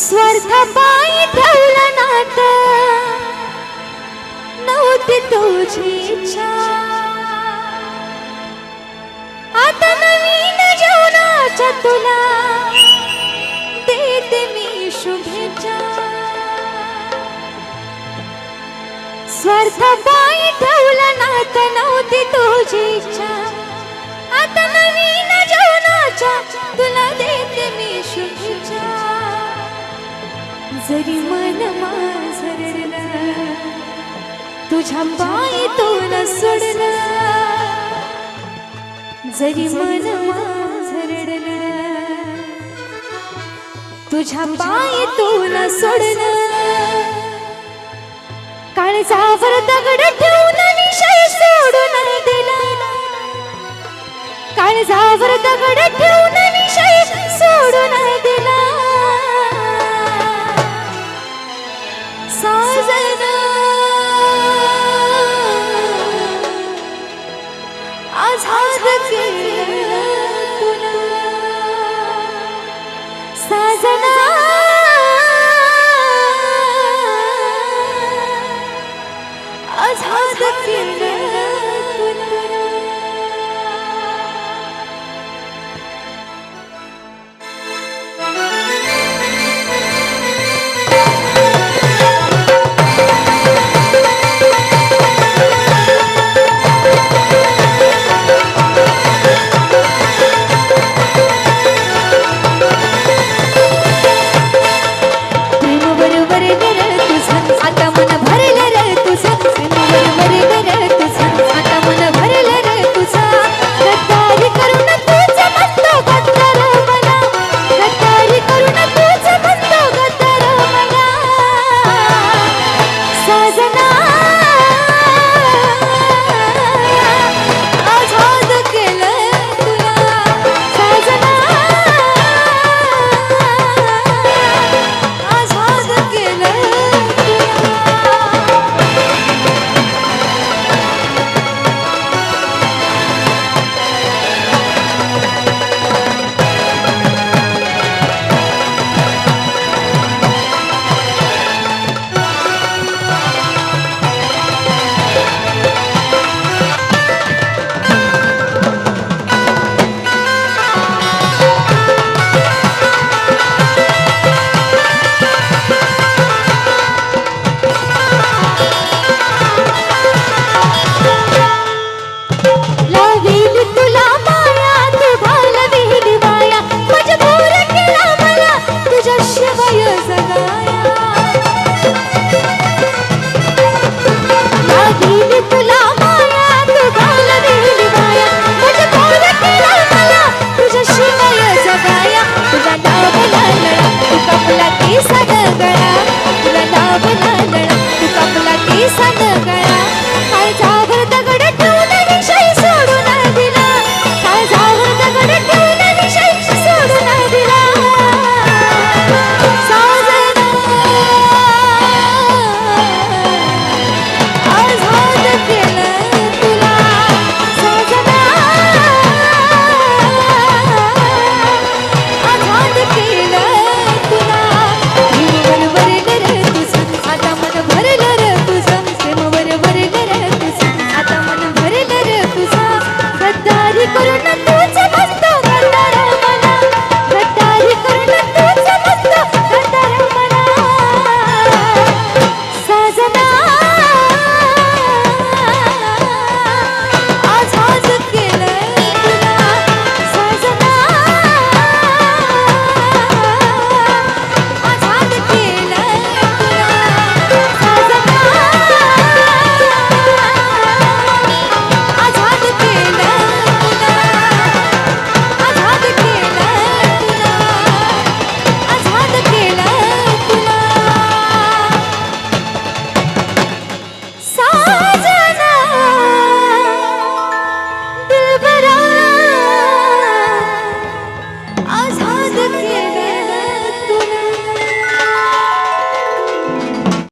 स्वार्थ पायी ठेवलं नात. नव्हती तुझी इच्छा. आता नवीन जीवनाच्या तुला देते मी शुभेच्छा. स्वार्थ पायी ठेवलं नात नव्हती तुझी इच्छा. आता नवीन जीवनाच्या तुला देते मी शुभेच्छा. जरी मन माझं तुझ्या पायी तो न सोडला. जरी मन माझं तुझ्या पायी तो न सोडला काळजावर दगड ठेवून विषय सोडून दिला. काळजावर I'm sorry.